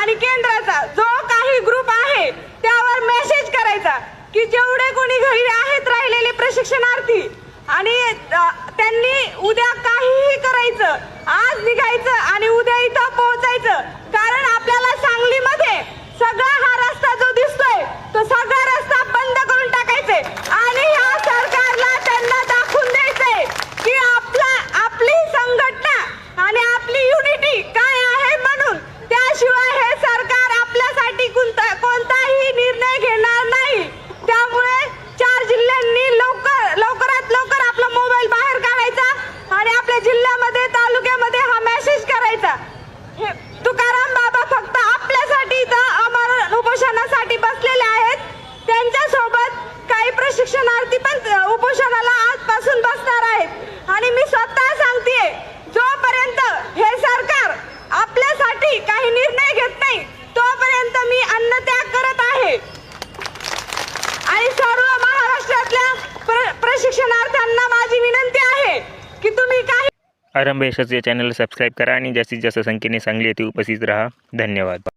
आणि केंद्राचा जो काही ग्रुप आहे त्यावर मेसेज करायचा की जेवढे कोणी घरी आहेत राहिलेले प्रशिक्षणार्थी आणि त्यांनी उद्या काहीही करायचं आज निघायचं आणि उद्या प्रशिक्षणार्थी पण उपोषणाला आजपासून बसणार आहेत. आणि मी स्वतः सांगतेय जोपर्यंत हे सरकार आपल्यासाठी काही निर्णय घेत नाही तोपर्यंत मी अन्नत्याग करत आहे. आणि सर्व महाराष्ट्रातल्या प्र- प्रशिक्षणार्थ्यांना माझी विनंती आहे की तुम्ही काही आरंभ यशस्वी चॅनल सबस्क्राईब करा आणि जास्तीत जास्त संख्येने सांगली येथे उपस्थित राहा. धन्यवाद.